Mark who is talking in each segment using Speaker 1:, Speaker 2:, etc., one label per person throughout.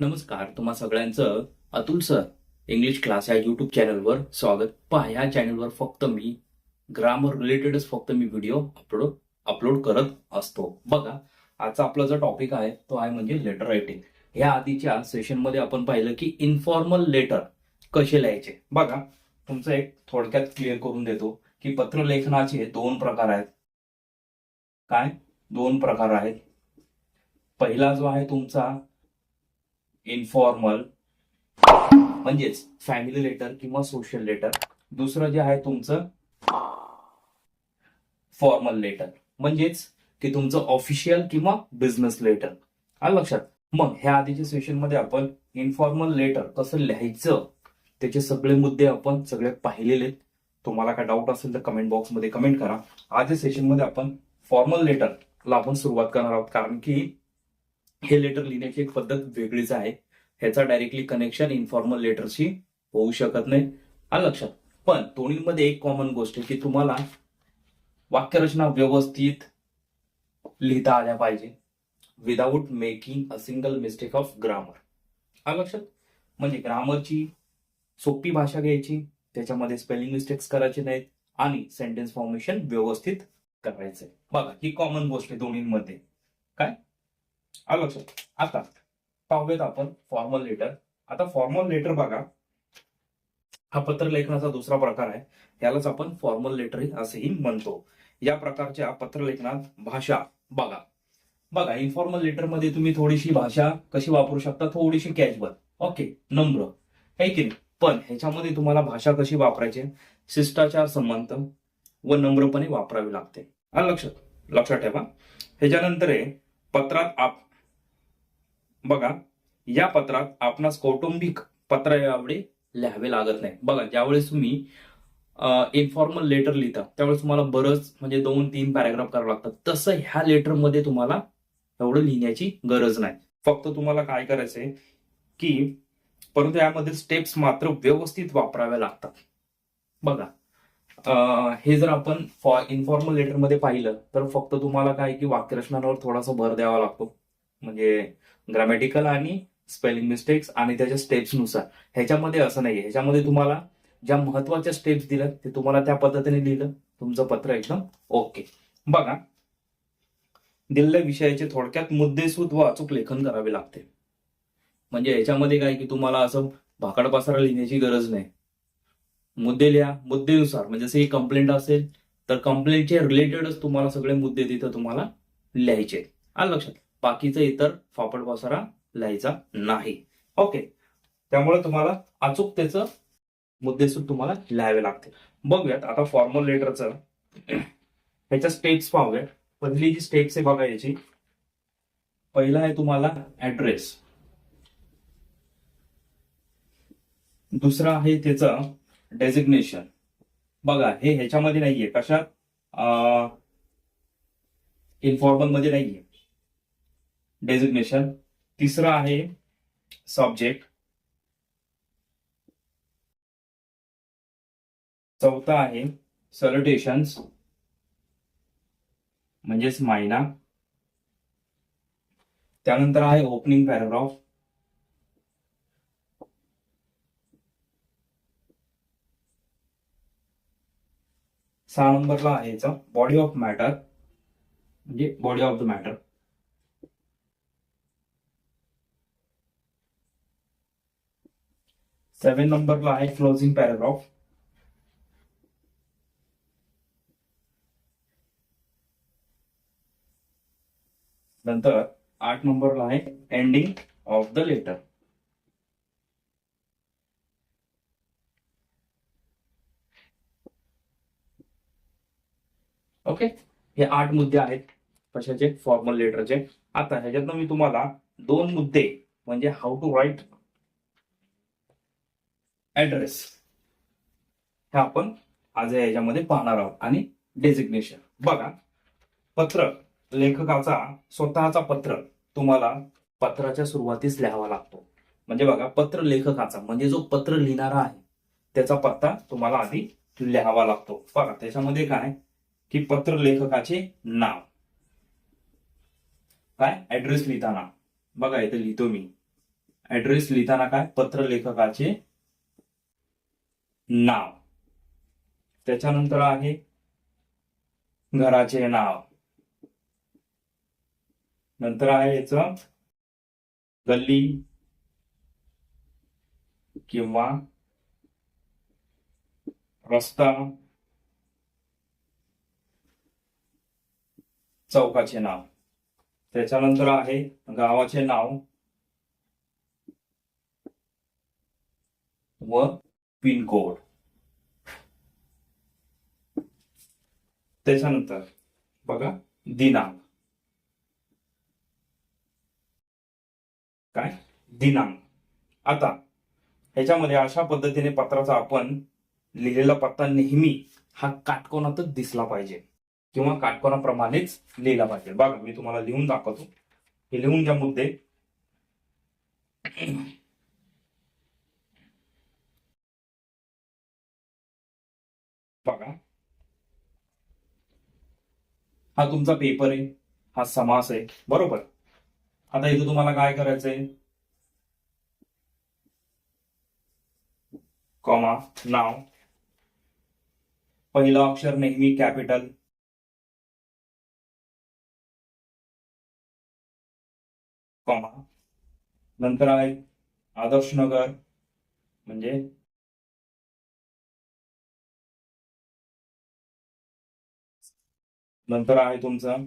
Speaker 1: नमस्कार तुम्हा सगळ्यांचं अतुल सर इंग्लिश क्लास या युट्यूब चॅनलवर स्वागत. पहा ह्या चॅनलवर फक्त मी ग्रामर रिलेटेडच फक्त मी व्हिडिओ अपलोड अपलोड करत असतो. बघा आजचा आपला जो टॉपिक आहे तो आहे म्हणजे लेटर रायटिंग ह्या आधीच्या सेशनमध्ये आपण पाहिलं की इन्फॉर्मल लेटर कसे लिहायचे. बघा तुमचं एक थोडक्यात क्लिअर करून देतो की पत्रलेखनाचे दोन प्रकार आहेत. काय? दोन प्रकार आहेत. पहिला जो आहे तुमचा इन्फॉर्मल म्हणजेच फॅमिली लेटर किंवा सोशल लेटर दुसरं जे आहे तुमचं फॉर्मल लेटर म्हणजेच की तुमचं ऑफिशियल किंवा बिझनेस लेटर आलं लक्षात. मग ह्या आधीच्या सेशनमध्ये आपण इन्फॉर्मल लेटर कसं लिहायचं त्याचे सगळे मुद्दे आपण सगळे पाहिलेले आहेत. तुम्हाला काय डाऊट असेल तर कमेंट बॉक्समध्ये कमेंट करा. आजच्या सेशनमध्ये आपण फॉर्मल लेटरला आपण सुरुवात करणार आहोत. कारण की हे लेटर लिहिण्याची एक पद्धत वेगळीच आहे. ह्याचा डायरेक्टली कनेक्शन इन्फॉर्मल लेटरशी होऊ शकत नाही. आलं लक्षात. पण दोन्हीमध्ये एक कॉमन गोष्ट आहे की तुम्हाला वाक्यरचना व्यवस्थित लिहिता आल्या पाहिजे. Without making a single mistake of grammar आलं लक्षात. म्हणजे ग्रामरची सोपी भाषा घ्यायची त्याच्यामध्ये स्पेलिंग मिस्टेक्स करायचे नाहीत आणि सेंटेन्स फॉर्मेशन व्यवस्थित करायचंय. बघा ही कॉमन गोष्ट आहे दोन्हीमध्ये. काय? आलो लक्षात आता पाहूयात आपण फॉर्मल लेटर आता फॉर्मल लेटर बघा. हा पत्र लेखनाचा दुसरा प्रकार आहे. यालाच आपण फॉर्मल लेटर असेही म्हणतो. या प्रकारच्या पत्रलेखनात भाषा बघा. बघा इन्फॉर्मल लेटरमध्ये तुम्ही थोडीशी भाषा कशी वापरू शकता? थोडीशी कॅज्युअल ओके नम्र. आहे की नाही? पण ह्याच्यामध्ये तुम्हाला भाषा कशी वापरायची? शिष्टाचार संबंध व नम्रपणे वापरावी लागते. लक्षात लक्षात ठेवा. ह्याच्यानंतर आहे पत्रात आप बघा या पत्रात आपणास कौटुंबिक पत्र एवढे लिहावे लागत नाही. बघा ज्यावेळेस तुम्ही इन्फॉर्मल लेटर लिहिता त्यावेळेस तुम्हाला बरंच म्हणजे दोन तीन पॅराग्राफ करावं लागतात. तसं ह्या लेटरमध्ये तुम्हाला एवढं लिहिण्याची गरज नाही. फक्त तुम्हाला काय करायचंय की परंतु यामध्ये स्टेप्स मात्र व्यवस्थित वापराव्या लागतात. बघा हे जर आपण इन्फॉर्मल लेटरमध्ये पाहिलं तर फक्त तुम्हाला काय की वाक्यरचनांवर थोडासा भर द्यावा लागतो. म्हणजे ग्रामॅटिकल आणि स्पेलिंग मिस्टेक्स आणि त्याच्या स्टेप्सनुसार ह्याच्यामध्ये असं नाहीये. ह्याच्यामध्ये तुम्हाला ज्या महत्त्वाच्या स्टेप्स दिल्या ते तुम्हाला त्या पद्धतीने लिहिलं. तुमचं पत्र एकदम ओके बघा. दिलेल्या विषयाचे थोडक्यात मुद्देसूद व अचूक लेखन करावे लागते. म्हणजे याच्यामध्ये काय की तुम्हाला असं भाकड पसारा लिहिण्याची गरज नाही. मुद्दे लिहा. मुद्देनुसार. म्हणजे जसे कंप्लेंट असेल तर कंप्लेंटचे रिलेटेडच तुम्हाला सगळे मुद्दे तिथं तुम्हाला लिहायचे आहेत. आलं लक्षात? बाकीचं इतर फापड पसारा लिहायचा नाही. ओके त्यामुळे तुम्हाला अचूकतेचं मुद्देसूद तुम्हाला लिहावे लागते बघूयात आता फॉर्मल लेटरचं ह्याच्या स्टेप्स पाहूयात. पहिली जी स्टेप्स आहे बघा याची पहिला आहे तुम्हाला ऍड्रेस दुसरा आहे त्याचं डेजिग्नेशन बघा हे ह्याच्यामध्ये नाहीये. कशात इन्फॉर्मलमध्ये नाहीये. डेजिग्नेशन तिसरं आहे सब्जेक्ट चौथा आहे सलटेशन्स म्हणजेच मायना. त्यानंतर आहे ओपनिंग पॅराग्राफ सहा नंबरला आहे याचा. बॉडी ऑफ मॅटर म्हणजे body of the matter seven नंबरला आहे क्लोजिंग पॅराग्राफ नंतर आठ नंबरला आहे ending of the letter okay हे आठ मुद्दे आहेत. कशाचे? फॉर्मल लेटरचे आता ह्याच्यातनं मी तुम्हाला दोन मुद्दे म्हणजे हाऊ टू राईट ऍड्रेस हे आपण आज याच्यामध्ये पाहणार आहोत. आणि डेजिग्नेशन बघा पत्र. लेखकाचा स्वतःचा पत्र तुम्हाला पत्राच्या सुरुवातीस लिहावा लागतो. म्हणजे बघा पत्र लेखकाचा म्हणजे जो पत्र लिहिणारा आहे त्याचा पत्ता तुम्हाला आधी लिहावा लागतो. बघा त्याच्यामध्ये काय की पत्र लेखकाचे नाव. काय? ऍड्रेस लिहिताना. बघा इथे लिहितो मी. ऍड्रेस लिहिताना काय? पत्र लेखकाचे नाव. त्याच्यानंतर आहे घराचे नाव. नंतर आहे याच गल्ली किंवा रस्ता चौकाचे नाव. त्याच्यानंतर आहे गावाचे नाव व पिन कोड त्याच्यानंतर बघा दिनांक. काय? दिनांक. आता ह्याच्यामध्ये अशा पद्धतीने पत्राचा आपण लिहिलेला पत्ता नेहमी हा काटकोनातच दिसला पाहिजे किंवा काटकोनाप्रमाणेच लिहिला पाहिजे. बघा मी तुम्हाला लिहून दाखवतो. हे लिहून घ्या मुद्दे. बघा. हा तुमचा पेपर आहे हा समास आहे बरोबर? आता इथं तुम्हाला काय करायचंय? कॉमा नाव. पहिलं अक्षर नेहमी कॅपिटल कॉमा. नंतर आहे आदर्श नगर म्हणजे नंतर आहे तुमचं.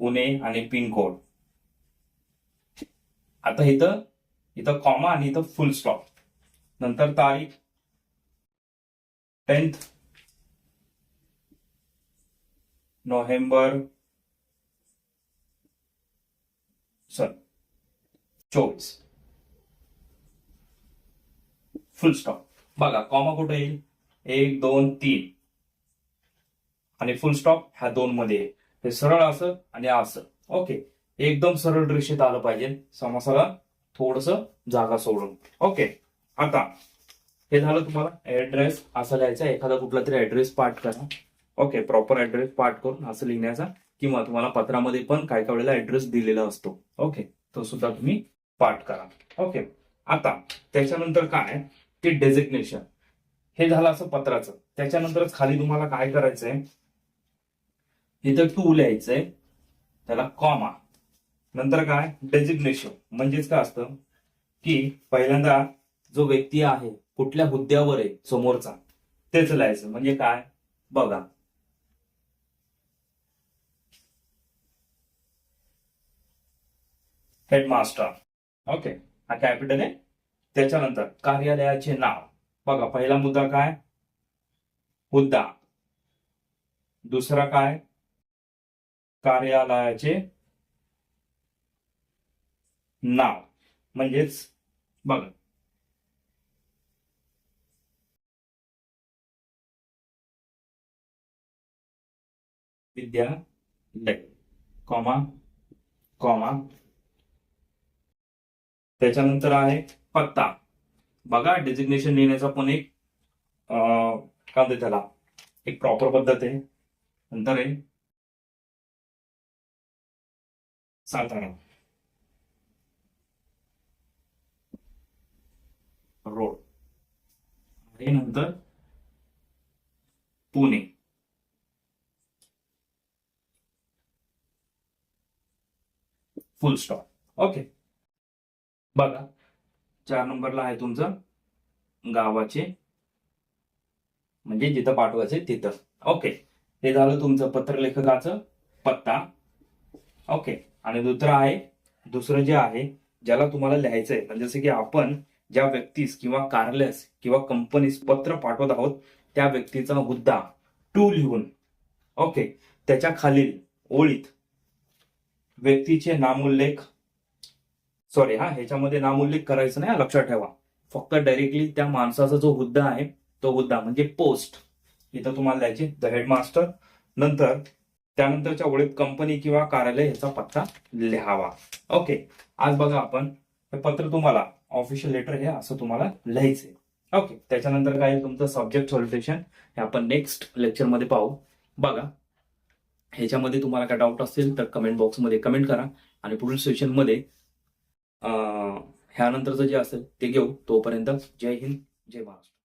Speaker 1: पुणे आणि पिनकोड. आता इथं इथं कॉमा आणि इथं फुल स्टॉप नंतर तारीख. Tenth November. सर चोवीस. फुल स्टॉप बघा कॉमा कुठे येईल? एक दोन तीन. आणि फुल स्टॉप ह्या दोन मध्ये. आहे. हे सरळ असं आणि असं. ओके एकदम सरळ रेषेत आलं पाहिजे. समासाला थोडस जागा सोडून. ओके आता हे झालं तुम्हाला. ऍड्रेस असं लिहायचा एखादा कुठला तरी ऍड्रेस पाठ करा. ओके प्रॉपर ऍड्रेस पाठ करून असं लिहिण्याचा किंवा तुम्हाला पत्रामध्ये पण काय काय वेळेला ऍड्रेस दिलेला असतो. ओके तो सुद्धा तुम्ही पाठ करा. ओके आता त्याच्यानंतर काय ते डेझिग्नेशन हे झालं असं पत्राचं. त्याच्यानंतरच खाली तुम्हाला काय करायचंय? इथं टू लिहायचंय. त्याला कॉमा नंतर काय? डेजिग्नेशन म्हणजेच काय असतं? की पहिल्यांदा जो व्यक्ती आहे कुठल्या हुद्द्यावर आहे समोरचा तेच लिहायचं. म्हणजे काय? बघा. हेडमास्टर ओके हा कॅपिटल आहे. त्याच्यानंतर कार्यालयाचे नाव. बघा पहिला मुद्दा काय? हुद्दा दुसरा काय? कार्यालयाचे नाव. म्हणजेच बघा. विद्यालय कॉमा कॉमा. त्याच्यानंतर आहे पत्ता. बघा डेजिग्नेशन लिहिण्याचा पण एक काय म्हणते त्याला? एक प्रॉपर पद्धत आहे. नंतर आहे. सातारा. रोड. आणि नंतर पुणे. फुल स्टॉप ओके बघा. चार नंबरला आहे तुमचं. गावाचे. म्हणजे जिथं पाठवायचे तिथं. ओके हे झालं तुमचं पत्रलेखकाचं पत्ता. ओके आणि दुसरं आहे दुसरं जे आहे ज्याला तुम्हाला लिहायचं आहे. म्हणजे जसं की आपण ज्या व्यक्तीस किंवा कार्यालयास किंवा कंपनीस पत्र पाठवत आहोत त्या व्यक्तीचा हुद्दा टू लिहून. ओके त्याच्या खालील ओळीत व्यक्तीचे नामोल्लेख सॉरी हा ह्याच्यामध्ये नामोल्लेख करायचं नाही लक्षात ठेवा. फक्त डायरेक्टली त्या माणसाचा जो हुद्दा आहे तो हुद्दा म्हणजे पोस्ट इथं तुम्हाला द्यायचे द हेडमास्टर नंतर त्यानंतरच्या ओळीत कंपनी किंवा कार्यालय ह्याचा पत्ता लिहावा. ओके आज बघा आपण हे पत्र तुम्हाला ऑफिशियल लेटर हे असं तुम्हाला लिहायचंय. ओके त्याच्यानंतर काय आहे तुमचं सब्जेक्ट सॉल्युटेशन हे आपण नेक्स्ट लेक्चरमध्ये पाहू. बघा ह्याच्यामध्ये तुम्हाला काय डाऊट असतील तर कमेंट बॉक्समध्ये कमेंट करा. आणि पुढील सेशनमध्ये ह्यानंतरचं जे असेल ते घेऊ तोपर्यंत जय हिंद जय महाराष्ट्र.